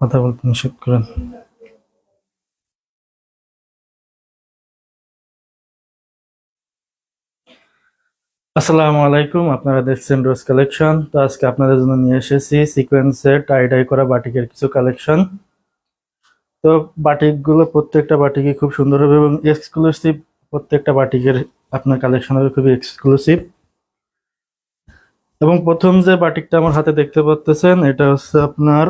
কথা বলতে নিষেধ করেন। আসসালামু আলাইকুম, আপনারা দেখছেন রোজ কালেকশন। তো আজকে আপনাদের জন্য নিয়ে এসেছি সিকোয়েন্সের টাই করা বাটিকের কিছু কালেকশন। তো বাটিকগুলো প্রত্যেকটা বাটিকই খুব সুন্দর হবে এবং এক্সক্লুসিভ প্রত্যেকটা বাটিকের আপনার কালেকশন হবে খুবই এক্সক্লুসিভ এবং প্রথম যে বাটিকটা আমার হাতে দেখতে পাচ্ছেন এটা হচ্ছে আপনার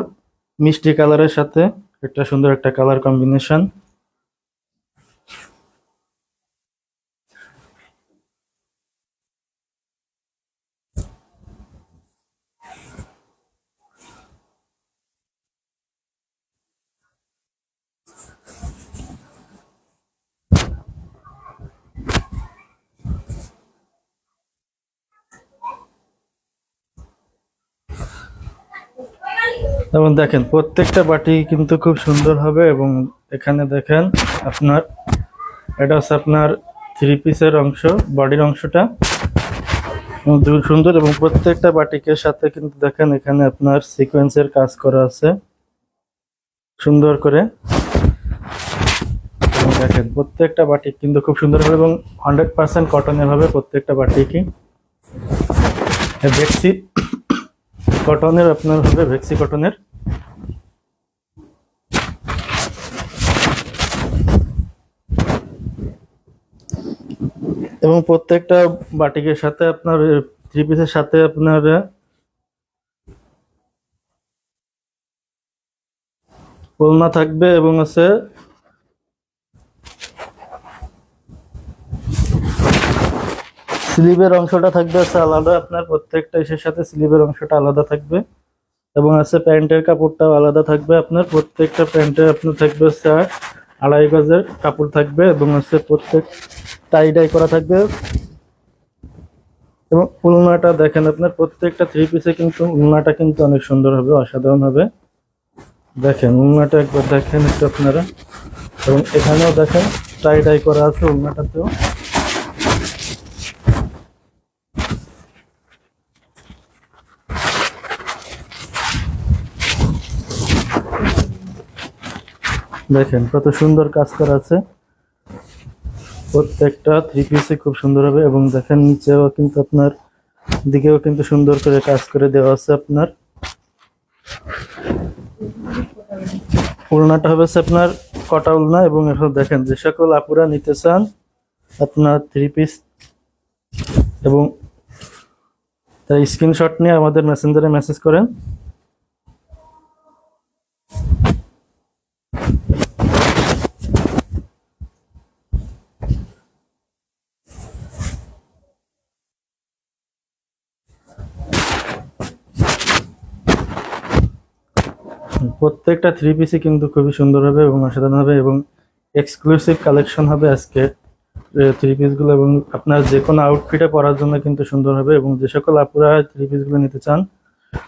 মিষ্টি কালারের সাথে একটা সুন্দর একটা কালার কম্বিনেশন। এবং দেখেন, প্রত্যেকটা বাটি কিন্তু খুব সুন্দর হবে এবং এখানে দেখেন আপনার, এটা হচ্ছে আপনার থ্রি পিসের অংশ, বডির অংশটা। সুন্দর এবং প্রত্যেকটা বাটিকের সাথে কিন্তু দেখেন এখানে আপনার সিকোয়েন্সের কাজ করা আছে। সুন্দর করে। দেখেন, প্রত্যেকটা বাটিক কিন্তু খুব সুন্দর হবে এবং হান্ড্রেড পার্সেন্ট কটনের হবে প্রত্যেকটা বাটিকই ভেক্সি কটনের আপনার হবে ভেক্সি কটনের এবং প্রত্যেকটা বাটিকের সাথে আপনার থ্রি পিসের সাথে আপনার ওলনা থাকবে এবং আছে স্লিভের অংশটা থাকবে আছে আলাদা, আপনার প্রত্যেকটা ইসের সাথে স্লিভের অংশটা আলাদা থাকবে। এবং আছে প্যান্টের কাপড়টাও আলাদা থাকবে, আপনার প্রত্যেকটা প্যান্টে আপনার থাকবে হচ্ছে আড়াই গজের কাপড় থাকবে এবং হচ্ছে প্রত্যেক টাই ডাই করা থাকবে। এবং উলনাটা দেখেন আপনার প্রত্যেকটা থ্রি পিসে কিন্তু উলনাটা কিন্তু অনেক সুন্দর হবে, অসাধারণ হবে। দেখেন উলনাটা একবার দেখেন একটু আপনারা। এবং এখানেও দেখেন টাই ডাই করা আছে উলনাটাতেও। দেখেন কত সুন্দর কাজ করা আছে। প্রত্যেকটা থ্রি পিসে খুব সুন্দর হবে এবং দেখেন নিচেও কিন্তু আপনার, দিকেও কিন্তু সুন্দর করে কাজ করে দেওয়া আছে আপনার। উলনাটা হবে আপনার কটা উলনা এবং এখন দেখেন যে সকল আপুরা নিতে চান আপনার থ্রি পিস এবং তাই স্ক্রিনশট নিয়ে আমাদের মেসেঞ্জারে মেসেজ করেন। প্রত্যেকটা থ্রি পিসই কিন্তু খুবই সুন্দর হবে এবং অসাধারণ হবে এবং এক্সক্লুসিভ কালেকশন হবে আজকে। থ্রি পিসগুলো এবং আপনার যে কোনো আউটফিটে পরার জন্য কিন্তু সুন্দর হবে এবং যে সকল আপুরা থ্রি পিসগুলো নিতে চান,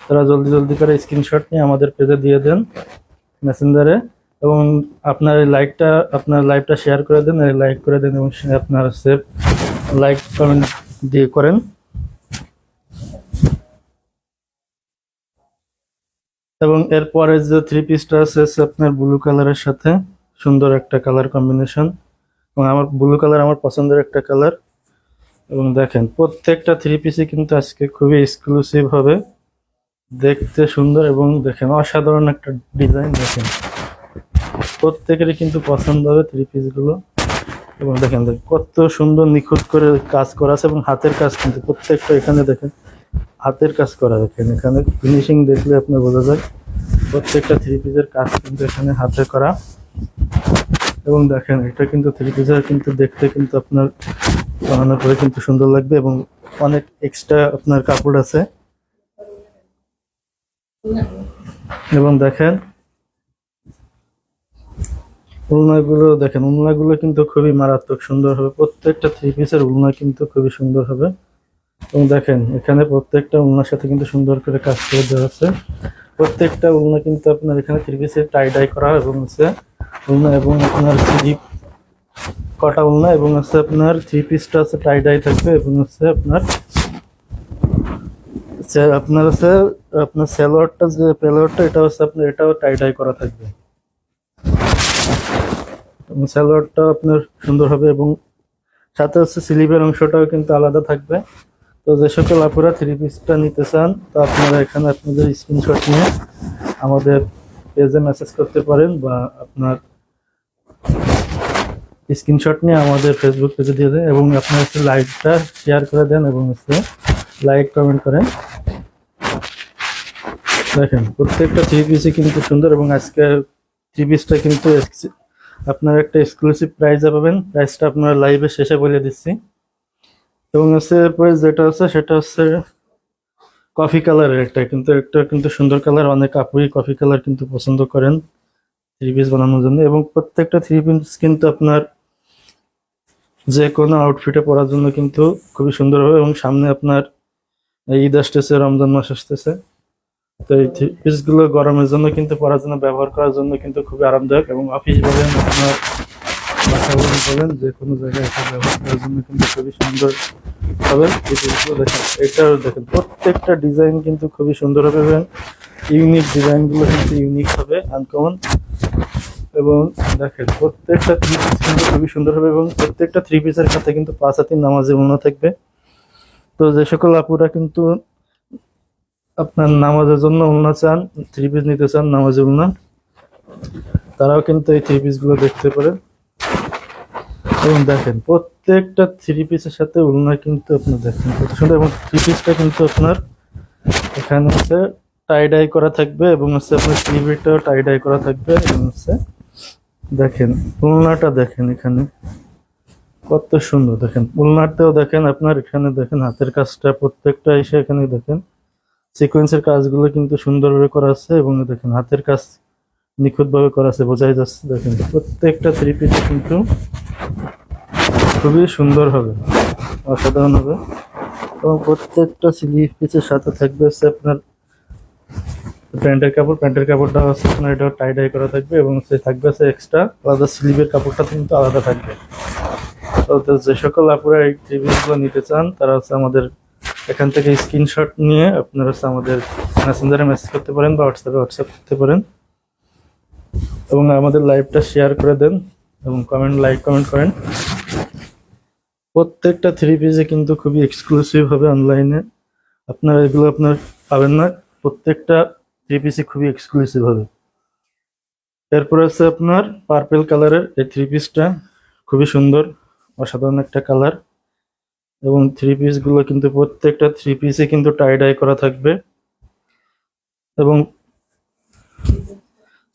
তারা জলদি জলদি করে স্ক্রিনশট নিয়ে আমাদের পেজে দিয়ে দেন মেসেঞ্জারে এবং আপনার লাইকটা আপনার লাইভটা শেয়ার করে দেন লাইক করে দেন এবং আপনার হচ্ছে লাইক কমেন্ট দিয়ে করেন। এবং এরপরে যে থ্রি পিসটা আছে আপনার ব্লু কালারের সাথে সুন্দর একটা কালার কম্বিনেশন এবং আমার ব্লু কালার আমার পছন্দের একটা কালার এবং দেখেন, প্রত্যেকটা থ্রি পিসই কিন্তু আজকে খুবই এক্সক্লুসিভ হবে। দেখতে সুন্দর এবং দেখেন, অসাধারণ একটা ডিজাইন দেখেন। প্রত্যেকেরই কিন্তু পছন্দ হবে থ্রি পিসগুলো এবং দেখেন দেখেন, কত সুন্দর নিখুঁত করে কাজ করা আছে এবং হাতের কাজ কিন্তু প্রত্যেকটা এখানে দেখেন। হাতের কাজ করা দেখেন। এখানে ফিনিশিং দেখলে আপনার বোঝা যায় প্রত্যেকটা থ্রি পিসের কাজ কিন্তু এখানে হাতে করা। এবং দেখেন, এটা কিন্তু থ্রি পিসের কিন্তু দেখতে কিন্তু আপনার বানানোর পরে কিন্তু সুন্দর লাগবে এবং অনেক এক্সট্রা আপনার কাপড় আছে। এবং দেখেন, উলনাগুলো দেখেন, উলনাগুলো কিন্তু খুবই মারাত্মক সুন্দর হবে। প্রত্যেকটা থ্রি পিসের উলনা কিন্তু খুবই সুন্দর হবে। এবং দেখেন, এখানে প্রত্যেকটা উলনার সাথে কিন্তু সুন্দর করে কাজ করে দেওয়া আছে। প্রত্যেকটা উলনা কিন্তু আপনার এখানে থ্রি পিসের টাই ডাই করা এবং হচ্ছে উলনা এবং আপনার স্লিপ কটা উলনা এবং হচ্ছে আপনার থ্রি পিসটা আছে টাই ডাই থাকবে এবং হচ্ছে আপনার আপনার হচ্ছে আপনার সালোয়ারটা যে পেলোয়ারটা এটা হচ্ছে আপনার, এটাও টাই টাই করা থাকবে। এবং সালোয়ারটা আপনার সুন্দর হবে এবং সাথে হচ্ছে স্লিভের অংশটাও কিন্তু আলাদা থাকবে। তো যে সকল আপনারা থ্রি পিসটা নিতে চান, তো আপনারা এখানে আপনাদের স্ক্রিনশট নিয়ে আমাদের পেজে মেসেজ করতে পারেন বা আপনার স্ক্রিনশট নিয়ে আমাদের ফেসবুক পেজে দিয়ে দেন এবং আপনার হচ্ছে লাইকটা শেয়ার করে দেন এবং হচ্ছে লাইক কমেন্ট করেন। দেখেন, প্রত্যেকটা থ্রি পিসই কিন্তু সুন্দর এবং আজকে থ্রি পিসটা কিন্তু আপনার একটা এক্সক্লুসিভ প্রাইজে পাবেন। প্রাইসটা আপনার লাইভে শেষে বলে দিচ্ছি। এবং হচ্ছে এরপরে যেটা আছে সেটা হচ্ছে কফি কালারের একটা, কিন্তু একটা কিন্তু সুন্দর কালার অনেক আপুই কফি কালার কিন্তু পছন্দ করেন থ্রি পিস বানানোর জন্য। এবং প্রত্যেকটা থ্রি পিস কিন্তু আপনার যে কোনো আউটফিটে পরার জন্য কিন্তু খুবই সুন্দর হবে। এবং সামনে আপনার ঈদ আসতেছে, রমজান মাস আসতেছে। তো এই থ্রি পিসগুলো গরমের জন্য কিন্তু পরার জন্য, ব্যবহার করার জন্য কিন্তু খুবই আরামদায়ক। এবং অফিস বলেন আপনার বাসা বলেন, যে কোনো জায়গায় এটা ব্যবহার কিন্তু খুবই সুন্দর হবে। দেখেন, এটাও দেখেন, প্রত্যেকটা ডিজাইন কিন্তু খুবই সুন্দর হবে, এবং ইউনিক ডিজাইনগুলো কিন্তু ইউনিক হবে আনকমন এবং দেখেন, প্রত্যেকটা থ্রি পিস কিন্তু খুবই সুন্দর হবে, এবং প্রত্যেকটা থ্রি পিসের সাথে কিন্তু পাঁচ হাতির নামাজে মনে থাকবে। তো যে সকল আপুরা কিন্তু আপনার নামাজের জন্য উলনা চান থ্রি পিস নিতে চান, নামাজে উলনা তারাও কিন্তু এই থ্রি পিসগুলো দেখতে পারেন। এবং দেখেন, প্রত্যেকটা থ্রি পিসের সাথে উলনা কিন্তু আপনার দেখেন, কত সুন্দর। এবং থ্রি পিসটা কিন্তু আপনার এখানে হচ্ছে টাই ডাই করা থাকবে এবং হচ্ছে আপনার স্লিভেরটাও টাই ডাই করা থাকবে। এবং হচ্ছে দেখেন উলনাটা দেখেন এখানে, কত সুন্দর। দেখেন উলনাটাও দেখেন আপনার এখানে দেখেন, হাতের কাজটা প্রত্যেকটা এসে এখানে দেখেন সিকোয়েন্সের কাজগুলো কিন্তু সুন্দরভাবে করা আছে এবং দেখেন, হাতের কাজ নিখুঁতভাবে করা আছে, বোঝাই যাচ্ছে। দেখেন, প্রত্যেকটা থ্রি পিসে কিন্তু খুবই সুন্দর হবে, অসাধারণ হবে। এবং প্রত্যেকটা স্লিভ পিসের সাথে থাকবে হচ্ছে আপনার প্যান্টের কাপড়। প্যান্টের কাপড়টা হচ্ছে আপনার এটা টাই ডাই করা থাকবে এবং সে থাকবে হচ্ছে এক্সট্রা আলাদা স্লিভের কাপড়টা কিন্তু আলাদা থাকবে। তো যে সকল আপনারা এই টিভিগুলো নিতে চান, তারা হচ্ছে আমাদের এখান থেকে স্ক্রিনশট নিয়ে আপনারা হচ্ছে আমাদের মেসেঞ্জারে মেসেজ করতে পারেন বা হোয়াটসঅ্যাপে হোয়াটসঅ্যাপ করতে পারেন। এবং আমাদের লাইভটা শেয়ার করে দেন এবং কমেন্ট লাইক কমেন্ট করেন। প্রত্যেকটা থ্রি পিসে কিন্তু খুবই এক্সক্লুসিভ হবে অনলাইনে আপনারা এগুলো আপনার পাবেন না। প্রত্যেকটা থ্রি পিসে খুবই এক্সক্লুসিভ হবে। এরপর আছে আপনার পার্পেল কালারের এই থ্রি পিসটা খুবই সুন্দর, অসাধারণ একটা কালার এবং থ্রি পিসগুলো কিন্তু প্রত্যেকটা থ্রি পিসে কিন্তু টাই ডাই করা থাকবে। এবং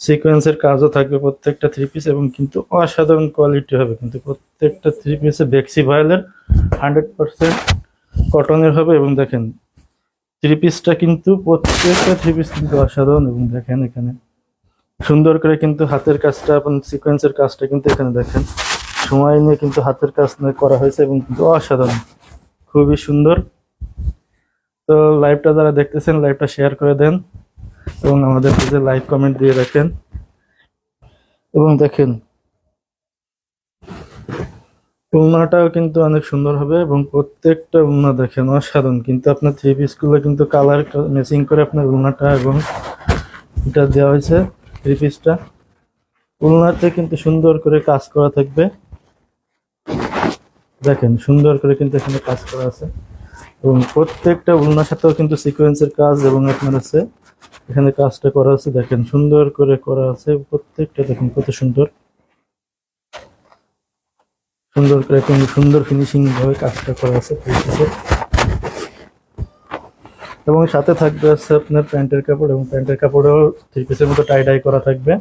সিকোয়েন্সের কাজও থাকবে প্রত্যেকটা থ্রি পিস এবং কিন্তু অসাধারণ কোয়ালিটি হবে। কিন্তু প্রত্যেকটা থ্রি পিসে বেক্সি ভয়েলের হান্ড্রেড পার্সেন্ট কটনের হবে এবং দেখেন থ্রি পিসটা কিন্তু প্রত্যেকটা থ্রি পিস কিন্তু অসাধারণ এবং দেখেন এখানে সুন্দর করে কিন্তু হাতের কাজটা এবং সিকোয়েন্সের কাজটা কিন্তু এখানে দেখেন, সময় নিয়ে কিন্তু হাতের কাজ করা হয়েছে এবং কিন্তু অসাধারণ, খুবই সুন্দর। তো লাইভটা যারা দেখতেছেন লাইভটা শেয়ার করে দেন। এবং আমাদের পেজে লাইক, কমেন্ট দিয়ে রাখেন। এবং দেখেন উলনাটাও কিন্তু অনেক সুন্দর হবে এবং প্রত্যেকটা উলনা দেখেন অসাধারণ। কিন্তু আপনার থ্রি পিসগুলো কিন্তু কালার ম্যাচিং করে আপনার উলনাটা এবং এটা দেওয়া হয়েছে থ্রি পিসটা উলনাতে কিন্তু সুন্দর করে কাজ করা থাকবে। দেখেন, সুন্দর করে কিন্তু এখানে কাজ করা আছে। এবং প্রত্যেকটা উলনার সাথেও কিন্তু সিকোয়েন্সের কাজ এবং আপনার আছে। এখানে কাজটা করা আছে, দেখেন, সুন্দর করে করা আছে, প্রত্যেকটা দেখেন কত সুন্দর। সুন্দর করে একদম সুন্দর ফিনিশিং ভাবে কাজটা করা আছে এবং সাথে থাকবে আছে আপনার প্যান্টের কাপড়, এবং প্যান্টের কাপড়েও থ্রি পিসের মতো টাই ডাই করা থাকবে।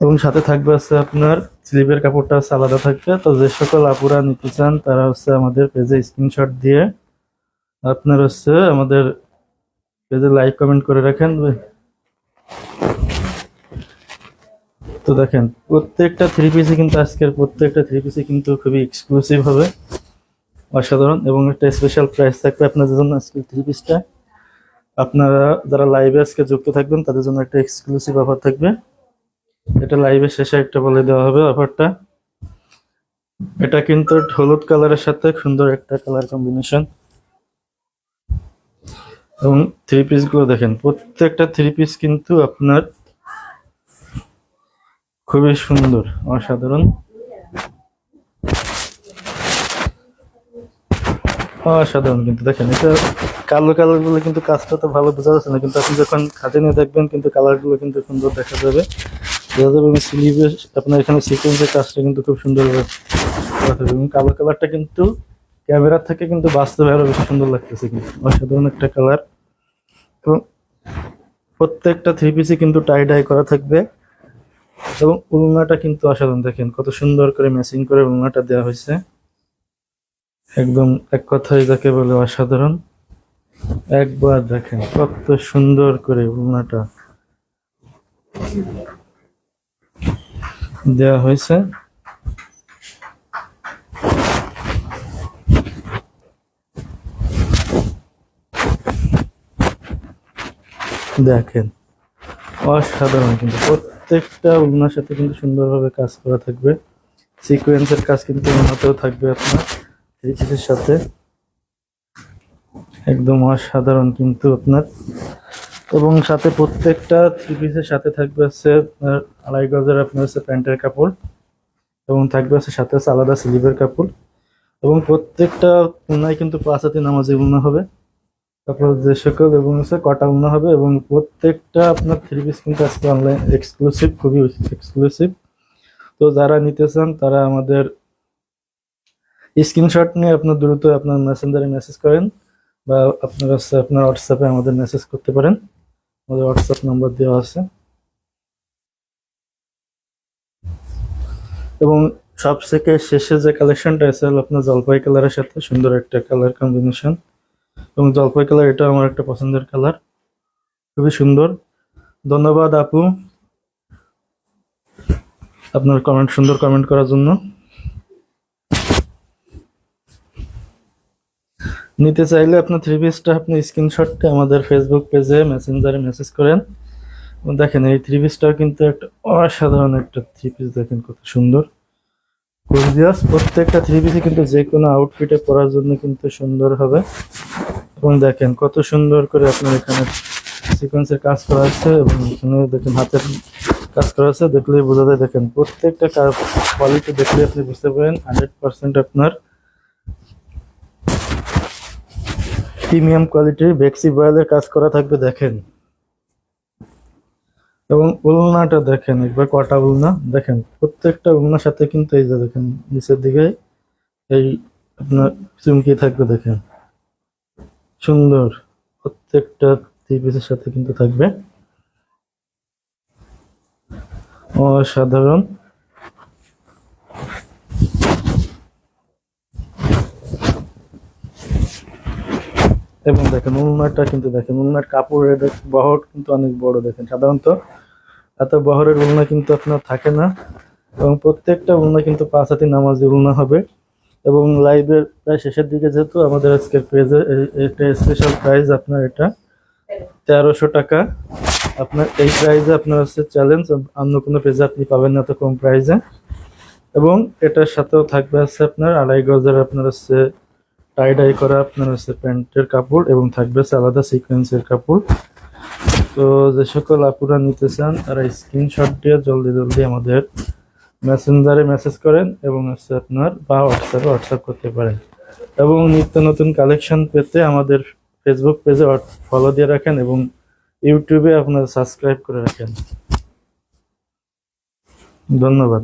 এবং সাথে থাকবে আছে আপনার স্লিভের কাপড়টা হচ্ছে আলাদা থাকবে। তো যে সকল আপুরা নিতে চান, তারা হচ্ছে আমাদের পেজে স্ক্রিনশট দিয়ে আপনার হচ্ছে আমাদের পেজে লাইক কমেন্ট করে রাখেন। তো দেখেন, প্রত্যেকটা থ্রি পিসে কিন্তু আজকের প্রত্যেকটা থ্রি পিসে কিন্তু খুবই এক্সক্লুসিভ হবে, অসাধারণ। এবং একটা স্পেশাল প্রাইস থাকবে আপনাদের জন্য আজকের থ্রি পিসটা আপনারা যারা লাইভে আজকে যুক্ত থাকবেন, তাদের জন্য একটা এক্সক্লুসিভ অফার থাকবে। এটা লাইভের শেষে একটা বলে দেওয়া হবে অফারটা এটা কিন্তু হলুদ কালারের সাথে সুন্দর একটা কালার কম্বিনেশন এবং থ্রি পিসগুলো দেখেন, প্রত্যেকটা থ্রি পিস কিন্তু আপনার খুবই সুন্দর, অসাধারণ। অসাধারণ কিন্তু, দেখেন, এটা কালো কালারগুলো কিন্তু কাজটা তো ভালো বোঝা যাচ্ছে না, কিন্তু আপনি যখন খাতে নিয়ে দেখবেন, কিন্তু কালারগুলো কিন্তু সুন্দর দেখা যাবে। বোঝা যাবে এবং আপনার এখানে সিকোয়েন্সের কাজটা কিন্তু খুব সুন্দর এবং কালো কালারটা কিন্তু ক্যামেরার থেকে কিন্তু বাস্তবে আরও বেশি সুন্দর লাগতেছে কিন্তু। অসাধারণ একটা কালার এবং প্রত্যেকটা থ্রি পিসই কিন্তু টাই ডাই করা থাকবে। এবং উলনাটা কিন্তু অসাধারণ, দেখেন কত সুন্দর করে ম্যাচিং করে উলনাটা দেওয়া হয়েছে। একদম এক কথায় যাকে বলে অসাধারণ। একবার দেখেন কত সুন্দর করে উলনাটা দেওয়া হয়েছে। দেখেন। অসাধারণ কিন্তু। প্রত্যেকটা উলনার সাথে কিন্তু সুন্দরভাবে কাজ করা থাকবে। সিকোয়েন্সের কাজ কিন্তু উন্নতেও থাকবে আপনার থ্রি সাথে। একদম অসাধারণ কিন্তু আপনার। এবং সাথে প্রত্যেকটা থ্রি পিসের সাথে থাকবে হচ্ছে, আপনার আড়াই গজের আপনার হচ্ছে প্যান্টের কাপড়। এবং থাকবে হচ্ছে সাথে হচ্ছে আলাদা স্লিভের কাপড়। এবং প্রত্যেকটা উন্নায় কিন্তু পাঁচ হাতি নামাজি উন্না হবে। তারপর যে সকল এবং হচ্ছে কটা উন্না হবে এবং প্রত্যেকটা আপনার থ্রি পিস কিন্তু আজকে অনলাইন এক্সক্লুসিভ খুবই এক্সক্লুসিভ তো যারা নিতে চান, তারা আমাদের স্ক্রিনশট নিয়ে আপনার দ্রুত আপনার মেসেঞ্জারে মেসেজ করেন বা আপনার হচ্ছে আপনার হোয়াটসঅ্যাপে আমাদের মেসেজ করতে পারেন। আমাদের হোয়াটসঅ্যাপ নাম্বার দেওয়া আছে। এবং সবথেকে শেষে যে কালেকশনটা আছে আপনার জলপাই কালারের সাথে সুন্দর একটা কালার কম্বিনেশন এবং জলপাই কালার, এটা আমার একটা পছন্দের কালার। খুবই সুন্দর। ধন্যবাদ আপু আপনার কমেন্ট সুন্দর কমেন্ট করার জন্য। নিতে চাইলে আপনার থ্রি পিসটা আপনি স্ক্রিনশটটা আমাদের ফেসবুক পেজে মেসেঞ্জারে মেসেজ করেন। দেখেন, এই থ্রি পিসটাও কিন্তু একটা অসাধারণ একটা থ্রি পিস দেখেন কত সুন্দর। প্রত্যেকটা থ্রি পিসে কিন্তু যে কোনো আউটফিটে পরার জন্য কিন্তু সুন্দর হবে। এবং দেখেন কত সুন্দর করে আপনার এখানে সিকোয়েন্সের কাজ করা আছে এবং এখানে দেখেন হাতের কাজ করা আছে, দেখলেই বোঝা যায়। দেখেন প্রত্যেকটা কোয়ালিটি দেখলে আপনি বুঝতে পারেন হান্ড্রেড পার্সেন্ট আপনার প্রিমিয়াম কোয়ালিটির বেক্সি বয়েলের কাজ করা থাকবে, দেখেন। এবং উলনাটা দেখেন, একবার কটা উলনা, দেখেন প্রত্যেকটা উলনার সাথে কিন্তু এই যে দেখেন, নিচের দিকে এই আপনার চুমকি থাকবে, দেখেন। সুন্দর প্রত্যেকটা থ্রি পিসের সাথে কিন্তু থাকবে। অসাধারণ। এবং দেখেন উলনাটা কিন্তু দেখেন উলনার কাপড়ের বহর কিন্তু অনেক বড় দেখেন সাধারণত। এত বহরের উলনা কিন্তু আপনার থাকে না। এবং প্রত্যেকটা উলনা কিন্তু পাঁচ হাতি নামাজি উলনা হবে। এবং লাইভের প্রায় শেষের দিকে যেহেতু আমাদের আজকের পেজে একটা স্পেশাল প্রাইজ আপনার এটা। তেরোশো টাকা। আপনার এই প্রাইজে আপনার হচ্ছে চ্যালেঞ্জ অন্য কোনো পেজে আপনি পাবেন না তো কম প্রাইজে এবং এটার সাথেও থাকবে হচ্ছে আপনার আড়াই গজের আপনার হচ্ছে টাই ডাই করা আপনার হচ্ছে প্যান্টের কাপড় এবং থাকবে হচ্ছে আলাদা সিকোয়েন্সের কাপড়। তো যে সকল আপুরা নিতে চান, তারা স্ক্রিনশট দিয়ে জলদি জলদি আমাদের মেসেঞ্জারে মেসেজ করেন এবং হচ্ছে আপনার বা হোয়াটসঅ্যাপে হোয়াটসঅ্যাপ করতে পারেন। এবং নিত্য নতুন কালেকশন পেতে আমাদের ফেসবুক পেজে ফলো দিয়ে রাখেন এবং ইউটিউবে আপনার সাবস্ক্রাইব করে রাখেন। ধন্যবাদ।